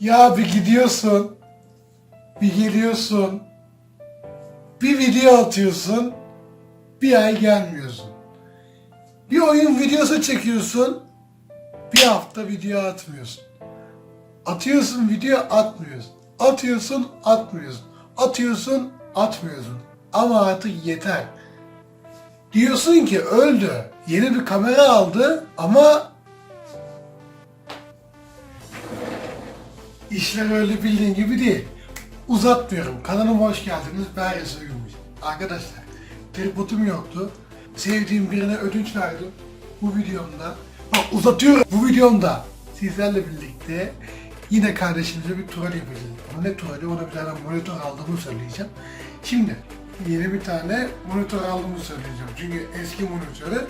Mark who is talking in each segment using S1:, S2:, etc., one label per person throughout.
S1: Ya bir gidiyorsun, bir geliyorsun, bir video atıyorsun, bir ay gelmiyorsun. Bir oyun videosu çekiyorsun, bir hafta video atmıyorsun. Atıyorsun video atmıyorsun. Atıyorsun atmıyorsun. Atıyorsun atmıyorsun. Ama artık yeter. Diyorsun ki öldü. Yeni bir kamera aldı ama işler öyle bildiğin gibi değil. Uzatmıyorum. Kanalıma hoş geldiniz. Ben Resul Gümüş. Arkadaşlar tripodum yoktu. Sevdiğim birine ödünç verdim. Bu videomda. Bak uzatıyorum. Bu videomda sizlerle birlikte yine kardeşimize bir tuval yapacağız. Ama ne tuvali? Ona bir tane monitör aldığımı söyleyeceğim. Şimdi yeni bir tane monitör aldığımı söyleyeceğim. Çünkü eski monitörü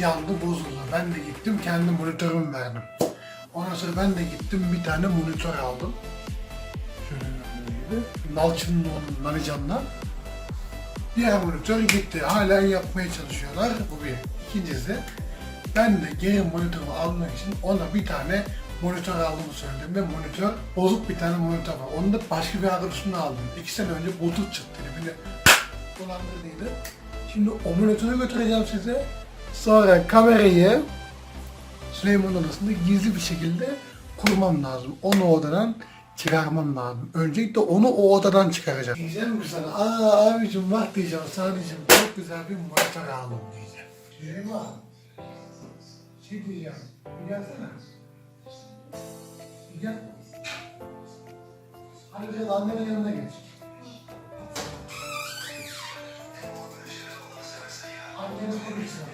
S1: yandı bozuldu. Ben de gittim kendi monitörümü verdim. Ondan sonra ben de gittim bir tane monitör aldım. Şöyle böyle. Nalçın'ın oğlu Nanican'la. Diğer monitör gitti. Hala yapmaya çalışıyorlar. Bu bir. İkincisi ben de geri monitörü almak için ona bir tane monitör aldığımı söyledim ve monitör bozuk bir tane monitör var. Onu da başka bir arkadaşımla aldım. İki sene önce bozuk çıktı. Beni dolandırdıydı. Şimdi o monitörü götüreceğim size. Sonra kamerayı Süleyman odasında gizli bir şekilde kurmam lazım. Onu odadan çıkarmam lazım. Öncelikle onu o odadan çıkaracağım. Diyeceğim ki sana, aa abicim bak diyeceğim, diyeceğim çok güzel bir monitör aldım diyeceğim. Süleyman, şey diyeceğim, bir gelsene. Bir gel. Hadi biraz annenin yanına geç. Anneniz konuşsun,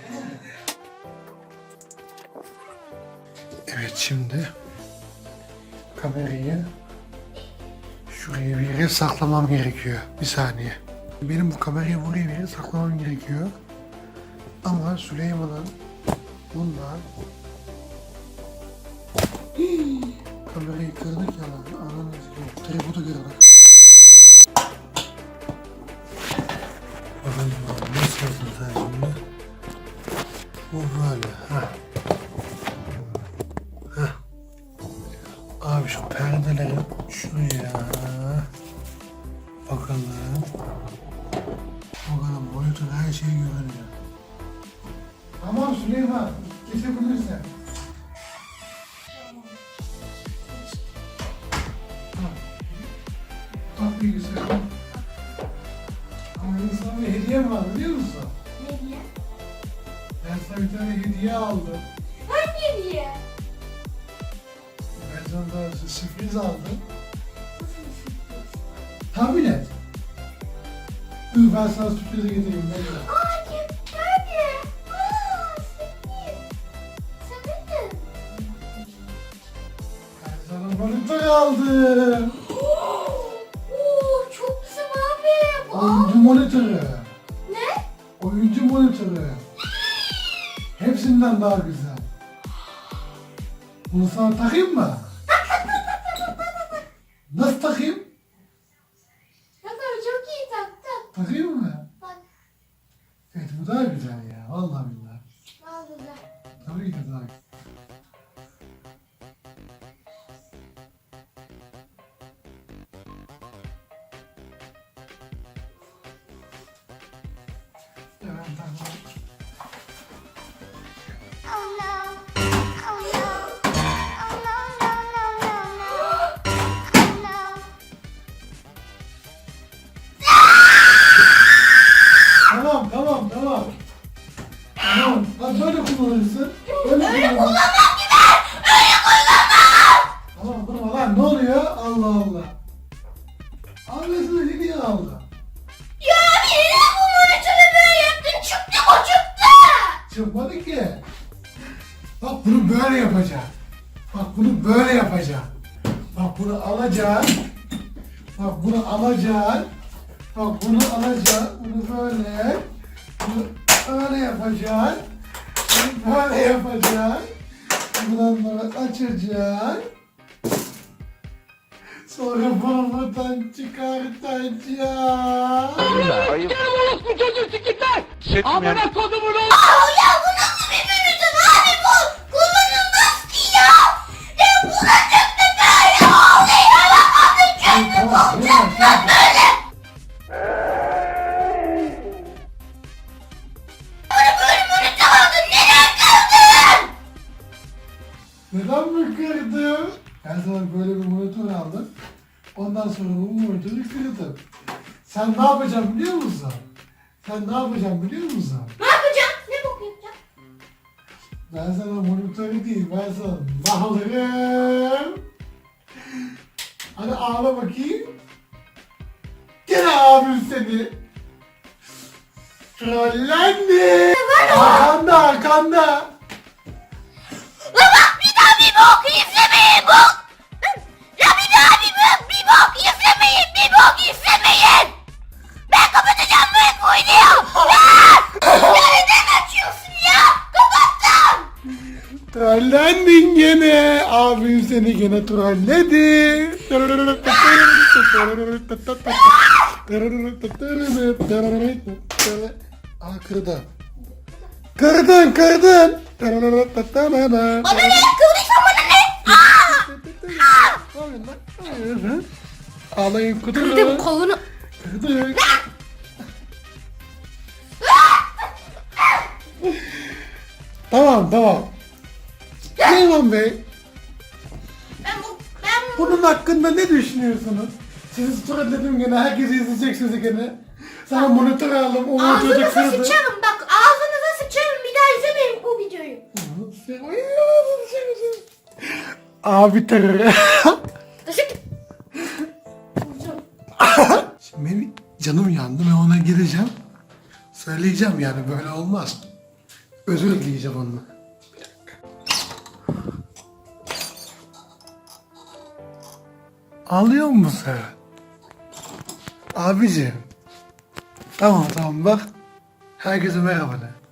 S1: Evet şimdi kamerayı şuraya bir yere saklamam gerekiyor. Bir saniye. Benim bu kamerayı buraya bir yere saklamam gerekiyor. Ama Süleyman'ın Hii! kamerayı kırdık ya lan. Ananı sikeyim. Tripodu kırdık. Bakalım abi, nasılsın sen şimdi? Abi şu perdeleri şuraya bakalım. Bakalım monitör her şey görünüyor. Tamam Süleyman, geçebilirsin. Bak bilgisayar. Ama benim sana bir hediyem var biliyor musun?
S2: Ne diye?
S1: Ben sana bir tane hediye aldım. Ben sana da sürpriz aldım. Tablet. Dur ben sana sürprizi getireyim.
S2: Mi?
S1: Ben sana aldım.
S2: Oo çok güzel abi.
S1: Oyuncu monitörü.
S2: ne?
S1: Oyuncu monitörü. Hepsinden daha güzel. Bunu sana takayım mı? Nasıl takayım?
S2: Ya tabii çok iyi
S1: Takayım mı?
S2: Bak
S1: Evet bu daha güzel ya. Vallahi billahi.
S2: daha güzel.
S1: Tabii ki daha güzel. Evet, tamam. Tamam. Bak böyle kullanırsın.
S2: Öyle
S1: kullanırsın.
S2: kullanmam ben. Öyle kullanmam.
S1: Tamam durma lan ne oluyor? Allah Allah. Ablasına hediye aldı.
S2: Ya abi neden bu monitörü böyle yaptın? Çıktı mı çıktı?
S1: Çıkmadı ki. Bak bunu böyle yapacağım. Bak bunu böyle yapacağım. Bak bunu alacaksın. Bak bunu alacaksın. Bak bunu alacaksın. Bunu böyle. Böyle yapacaksın. Böyle yapacaksın. Buradan böyle açacaksın. Sonra bunu buradan çıkartacaksın.
S3: Amına kodumun oğlu.
S2: Aa ya bu nasıl
S1: Oradan mı kırdım? Ben sana böyle bir monitör aldım. Ondan sonra bu monitörü kırdım. Sen ne yapacaksın biliyor musun? Sen ne yapacaksın biliyor musun?
S2: Ne yapacağım? Ne bok yapacağım?
S1: Ben sana monitörü değil, ben sana ne alırım? Hadi ağla bakayım. Gene abim seni. Trollendi. Arkanda, arkanda.
S2: Bir bok izlemeyin bok. Daha bir bok, bir bok izlemeyin, bir bok izlemeyin. Ben kapatacağım bu videoyu. Ya neden açıyorsun ya? Kapattım.
S1: Trollendin gene. Abim seni gene trolledi. Aa kırdı. Kırdın kırdın.
S2: Bana ne? Kıvırırsan bana ne? Aa!
S1: Ağlayın kırdı.
S2: Kırdım kolunu.
S1: Kırdı. tamam tamam. Süleyman Bey,
S2: Ben bu, ben bu.
S1: bunun hakkında ne düşünüyorsunuz? Sizi trolledim gene, herkes izleyecek sizi gene. Sana monitör aldım, o monitörü
S2: Ağzınıza
S1: kırdı.
S2: sıçarım bak ağzınıza sıçarım bir daha izlemeyin bu videoyu.
S1: Abi terör. Şimdi benim canım yandı, ben ona gideceğim. Söyleyeceğim yani böyle olmaz. Özür dileyeceğim onunla. Ağlıyor musun sen? Abiciğim. Tamam tamam bak. Herkese merhaba de.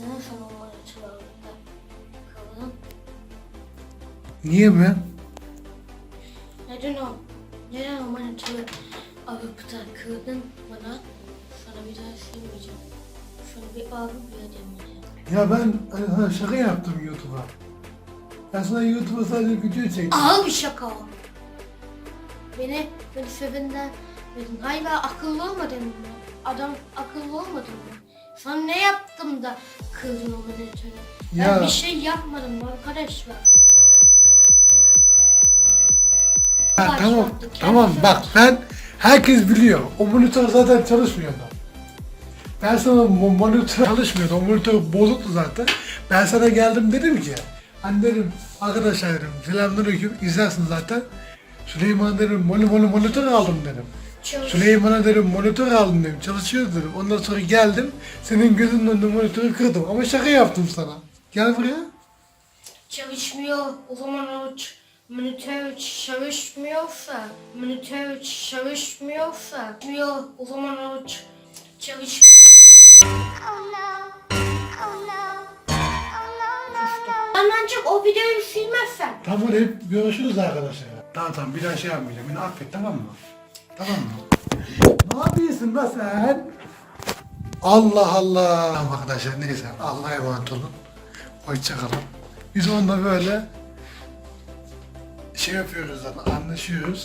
S2: Neden sana o açılarında kaldın?
S1: Niye mi?
S2: Neden o? Neden o mantığı alıp da kırdın bana? Sana bir daha sevmeyeceğim. Şunu bir abi bile demedi.
S1: Ya ben hani sana şaka yaptım YouTube'a. Ben sana YouTube'a sadece video çektim.
S2: Bir şaka o. Beni, beni sevinden dedin. Hala akıllı olmadın mı? Adam akıllı olmadın mı? Sana ne yaptım da o manitörü? Ben
S1: Ya.
S2: bir şey yapmadım arkadaşlar.
S1: Ha, tamam, tamam bak
S2: başlattı.
S1: ben herkes biliyor. O monitör zaten çalışmıyordu. Ben sana mo- monitör çalışmıyordu. O monitör bozuktu zaten. Ben sana geldim dedim ki hani dedim arkadaşlar dedim selamünaleyküm izlersin zaten. Süleyman dedim moni moni monitör aldım dedim.
S2: Çalış-
S1: Süleyman'a dedim monitör aldım dedim. Çalışıyor dedim. Ondan sonra geldim. Senin gözünün önünde monitörü kırdım. Ama şaka yaptım sana. Gel buraya.
S2: Çalışmıyor. O zaman o monitör çalışmıyorsa, monitör çalışmıyorsa, çalışmıyor. O zaman o çalış... Anlancım o videoyu silmezsen.
S1: Tamam hep görüşürüz arkadaşlar. Tamam tamam bir daha şey yapmayacağım. Beni affet tamam mı? Tamam mı? ne yapıyorsun da sen? Allah Allah. Tamam arkadaşlar neyse Allah'a emanet olun. Hoşçakalın. Biz onunla böyle şey yapıyoruz zaten anlaşıyoruz.